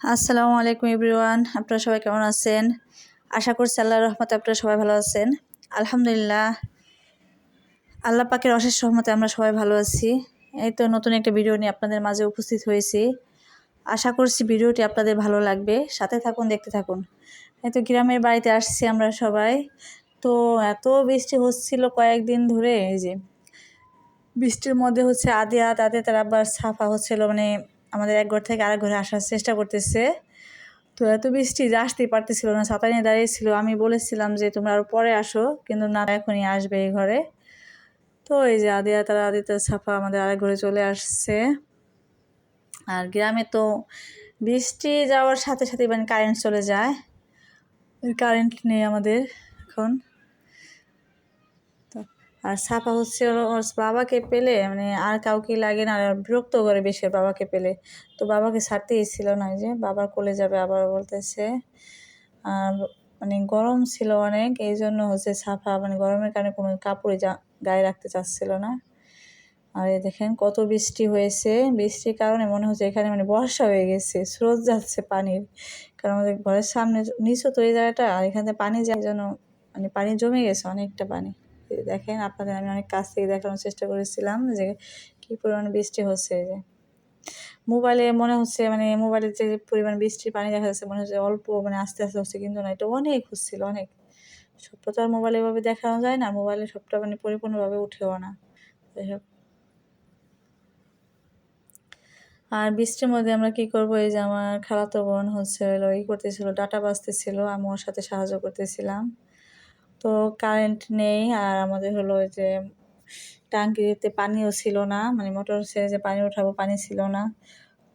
আসসালামু আলাইকুম এভরিওয়ান, আপনারা সবাই কেমন আছেন? আশা করছি আল্লাহর রহমতে আপনারা সবাই ভালো আছেন। আলহামদুলিল্লাহ, আল্লাহ পাকের অশেষ রহমতে আমরা সবাই ভালো আছি। এই তো নতুন একটা ভিডিও নিয়ে আপনাদের মাঝে উপস্থিত হয়েছি। আশা করছি ভিডিওটি আপনাদের ভালো লাগবে। সাথে থাকুন, দেখতে থাকুন। এই তো গ্রামের বাড়িতে আসছি আমরা সবাই। তো এত বৃষ্টি হচ্ছিল কয়েকদিন ধরে, এই যে বৃষ্টির মধ্যে হচ্ছে আদিয়া তাদের তার আবার সাফা হচ্ছিল মানে আমাদের এক ঘর থেকে আরেক ঘরে আসার চেষ্টা করতেছে। তো এত বৃষ্টি যে আসতেই পারতেছিল না, ছাতা নিয়ে দাঁড়িয়েছিল। আমি বলেছিলাম যে, তোমরা আরও পরে আসো। কিন্তু না, এখনই আসবে এই ঘরে। তো এই যে আদিয়া, তারা আদিত্য ছাপা আমাদের আরেক ঘরে চলে আসছে। আর গ্রামে তো বৃষ্টি যাওয়ার সাথে সাথে মানে কারেন্ট চলে যায়। কারেন্ট নেই আমাদের এখন। আর সাফা হচ্ছে ওর বাবাকে পেলে মানে আর কাউকে লাগে না, আর বিরক্ত করে বেশি বাবাকে পেলে। তো বাবাকে ছাড়তেই ছিল না যে বাবার কোলে যাবে আবার বলতেছে। আর মানে গরম ছিল অনেক, এই জন্য হচ্ছে সাফা মানে গরমের কারণে কোনো কাপড়ে যা, গায়ে রাখতে চাচ্ছিল না। আর এই দেখেন কত বৃষ্টি হয়েছে। বৃষ্টির কারণে মনে হচ্ছে এখানে মানে বর্ষা হয়ে গেছে, স্রোত যাচ্ছে পানির। কারণ আমাদের ঘরের সামনে নিচু তো এই জায়গাটা, আর এখানে পানি যায় জন্য মানে পানি জমে গেছে অনেকটা পানি। দেখেন, আপনাদের আমি অনেক কাছ থেকে দেখানোর চেষ্টা করেছিলাম যে কী পরিমাণ বৃষ্টি হচ্ছে যে। মোবাইলে মনে হচ্ছে মানে মোবাইলে যে পরিমাণ বৃষ্টির পানি দেখা যাচ্ছে, মনে হচ্ছে অল্প মানে আস্তে আস্তে হচ্ছে, কিন্তু না, এটা অনেক হচ্ছিল, অনেক। সবটা তো আর মোবাইলে এভাবে দেখানো যায় না, মোবাইলে সবটা মানে পরিপূর্ণভাবে উঠেও না। আর বৃষ্টির মধ্যে আমরা কি করব, এই যে আমার খালাতো বোন হচ্ছে হলো ই করতেছিল, ডাটা বাজতেছিল, আমি ওর সাথে সাহায্য করতেছিলাম। তো কারেন্ট নেই আর আমাদের হলো যে টাঙ্কিতে পানিও ছিল না মানে মোটর ছেড়ে যে পানি উঠাবো পানি ছিল না।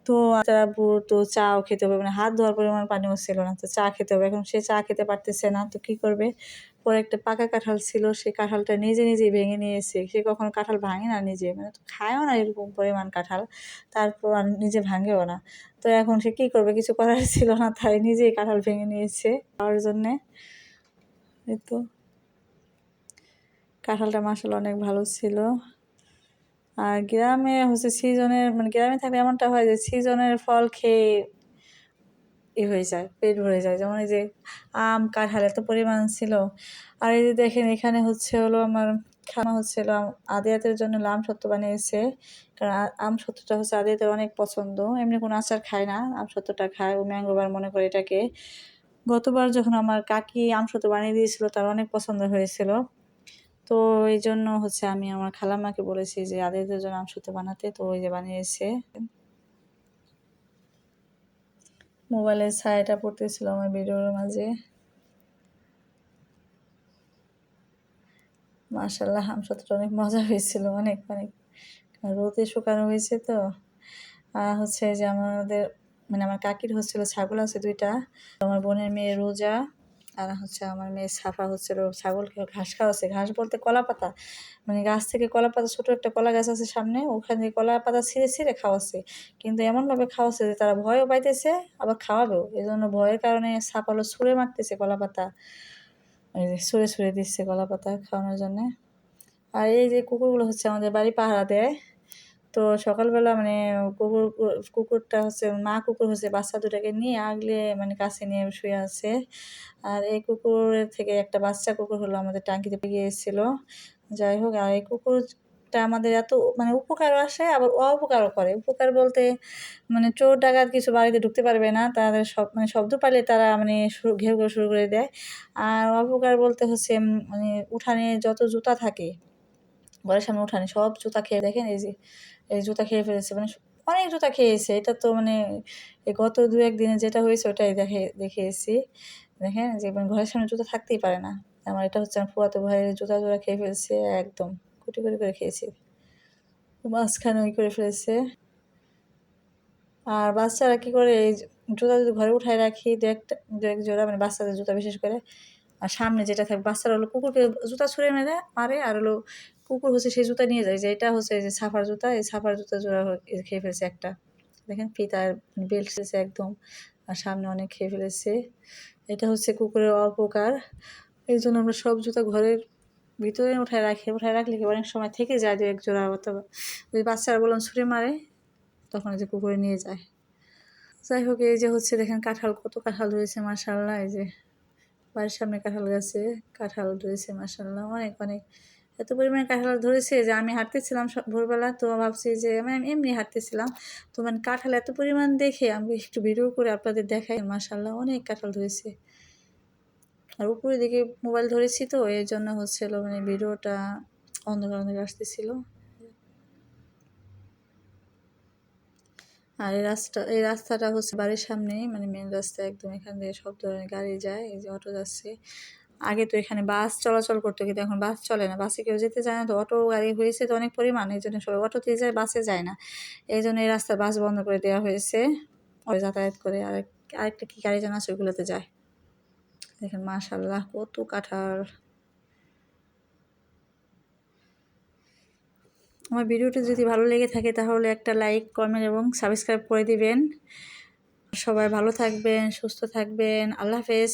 তো তারা তো চাও খেতে হবে মানে হাত ধোয়ার পরিমাণ পানিও ছিল না, তো চা খেতে হবে। এখন সে চা খেতে পারতেছে না, তো কি করবে? পরে একটা পাকা কাঁঠাল ছিল, সে কাঁঠালটা নিজে নিজেই ভেঙে নিয়েছে। সে কখনো কাঁঠাল ভাঙে না নিজে মানে তো খায়ও না এরকম পরিমাণ কাঁঠাল, তারপর আর নিজে ভাঙেও না। তো এখন সে কী করবে? কিছু করার ছিল না, তাই নিজেই কাঁঠাল ভেঙে নিয়েছে। খাওয়ার জন্যে এই তো। কাঁঠালটা মাসাল অনেক ভালো ছিল। আর গ্রামে হচ্ছে সিজনের মানে গ্রামে থাকলে এমনটা হয় যে সিজনের ফল খেয়ে ই হয়ে যায়, পেট ভরে যায়। যেমন এই যে আম, কাঁঠাল এত পরিমাণ ছিল। আর এই যে দেখেন এখানে হচ্ছে হলো আমার খানা হচ্ছিল আদিয়াতের জন্য আম সত্য বানিয়েছে। কারণ আম সত্যটা হচ্ছে আদিয়াতের অনেক পছন্দ। এমনি কোনো আচার খায় না, আম সত্যটা খায়। ও ম্যাঙ্গোবার মনে করে এটাকে। গতবার যখন আমার কাকি আম সত্য বানিয়ে দিয়েছিল, তার অনেক পছন্দ হয়েছিল। তো এই জন্য হচ্ছে আমি আমার খালাম্মাকে বলেছি যে আদিদের জন্য আমসুতো বানাতে। তো ওই যে বানিয়েছে। মোবাইলের ছায়াটা পড়তেছিল আমার ভিডিওর মাঝে। মার্শাল্লাহ আমসুতোটা অনেক মজা হয়েছিল, অনেক অনেক। রোদে শুকানো হয়েছে তো। আর হচ্ছে যে আমাদের মানে আমার কাকির হচ্ছিল ছাগল আছে দুইটা আমার বোনের মেয়ে রোজা আর হচ্ছে আমার মেয়ে সাফা হচ্ছে ছাগলকে ঘাস খাওয়াচ্ছে। ঘাস বলতে কলা পাতা। মানে গাছ থেকে কলা পাতা, ছোটো একটা কলা গাছ আছে সামনে, ওখান থেকে কলা পাতা ছিঁড়ে ছিঁড়ে খাওয়াচ্ছে। কিন্তু এমনভাবে খাওয়াচ্ছে যে তারা ভয়ও পাইতেছে, আবার খাওয়াবেও। এই জন্য ভয়ের কারণে সাপালো ছুঁড়ে মারতেছে কলা পাতা। ছুঁড়ে ছুঁড়ে দিচ্ছে কলা পাতা খাওয়ানোর জন্যে। আর এই যে কুকুরগুলো হচ্ছে আমাদের বাড়ি পাহারা দেয় তো সকালবেলা মানে কুকুর, কুকুরটা হচ্ছে, মা কুকুর হচ্ছে, বাচ্চা দুটাকে নিয়ে আগলে মানে কাছে নিয়ে শুয়ে আছে। আর এই কুকুরের থেকে একটা বাচ্চা কুকুর হলো আমাদের টাঙ্কিতে গিয়েছিল যাই হোক, আর এই কুকুরটা আমাদের এত মানে উপকারও আসে, আবার অপকারও করে। উপকার বলতে মানে চোর ডাকাত কিছু বাড়িতে ঢুকতে পারবে না, তাদের সব মানে শব্দ পালে তারা মানে ঘেউ ঘেউ শুরু করে দেয়। আর অপকার বলতে হচ্ছে মানে উঠানে যত জুতা থাকে ঘরের সামনে উঠানে, সব জুতা খেয়ে দেখেন এই যে, এই জুতা খেয়ে ফেলেছে মানে অনেক জুতা খেয়েছে, এটা তো মানে গত দু একদিনে যেটা হয়েছে ওটাই দেখে দেখে এসেছি দেখেন যে মানে ঘরের সামনে জুতা থাকতেই পারে না। আমার এটা হচ্ছে আমার ফুয়াতো ভাইয়ের জুতা জোড়া খেয়ে ফেলছে, একদম কুটি করে করে খেয়েছি। মাঝখানে ওই করে ফেলেছে। আর বাচ্চারা কী করে, এই জুতা যদি ঘরে উঠায় রাখি, দু একটা, দু এক জোড়া মানে বাচ্চাদের জুতা বিশেষ করে, আর সামনে যেটা থাকবে, বাচ্চারা হলো কুকুরকে জুতা ছুঁড়ে মেরে, মারে, আর হলো কুকুর হচ্ছে সেই জুতা নিয়ে যায় যে এটা হচ্ছে যে সাফার জুতা, এই সাফার জুতা জোড়া খেয়ে ফেলেছে একটা। দেখেন ফিতার বেল্ট ফেলেছে একদম, আর সামনে অনেক খেয়ে ফেলেছে। এটা হচ্ছে কুকুরের অপকার। এই জন্য আমরা সব জুতা ঘরের ভিতরে উঠায় রাখি, উঠায় রাখলে কি অনেক সময় থেকে যায় দু এক জোড়া অথবা যদি বাচ্চারা বললাম ছুঁড়ে মারে, তখন যে কুকুরে নিয়ে যায়। যাই হোক, এই যে হচ্ছে দেখেন কাঁঠাল, কত কাঁঠাল রয়েছে মার্শাল্লাহ এই যে বাড়ির সামনে কাঁঠাল গাছে কাঁঠাল রয়েছে মার্শাল্লাহ অনেক অনেক এত পরিমাণে কাঁঠাল ধরেছে যে আমি হাঁটতেছিলাম ভোরবেলা, তো ভাবছি যে মানে আমি এমনি হাঁটতেছিলাম। তো মানে কাঁঠাল এত পরিমাণ দেখে আমি একটু ভিডিও করে আপনাদের দেখাই মার্শাল্লাহ অনেক কাঁঠাল ধরেছে। আর উপরে দিকে মোবাইল ধরেছি তো এই জন্য হচ্ছিল মানে ভিডিওটা অন্ধকার অন্ধকার আসতেছিল। আর এই রাস্তা, এই রাস্তাটা হচ্ছে বাড়ির সামনেই মানে মেন রাস্তা, একদম এখান দিয়ে সব ধরনের গাড়ি যায়, এই যে অটো যাচ্ছে। আগে তো এখানে বাস চলাচল করতো, কিন্তু এখন বাস চলে না। বাসে কেউ যেতে চায় না, তো অটো গাড়ি হয়েছে তো অনেক পরিমাণ, এই জন্য সবাই অটোতেই যায়, বাসে যায় না। এই জন্য এই রাস্তার বাস বন্ধ করে দেওয়া হয়েছে। ওই যাতায়াত করে আরেক, আরেকটা কী গাড়ি যেন আছে ওগুলোতে যায়। দেখেন মাশাল্লাহ কত কাঁঠাল। আমার ভিডিওটি যদি ভালো লেগে থাকে তাহলে একটা লাইক, কমেন্ট এবং সাবস্ক্রাইব করে দিবেন। সবাই ভালো থাকবেন, সুস্থ থাকবেন। আল্লাহ হাফেজ।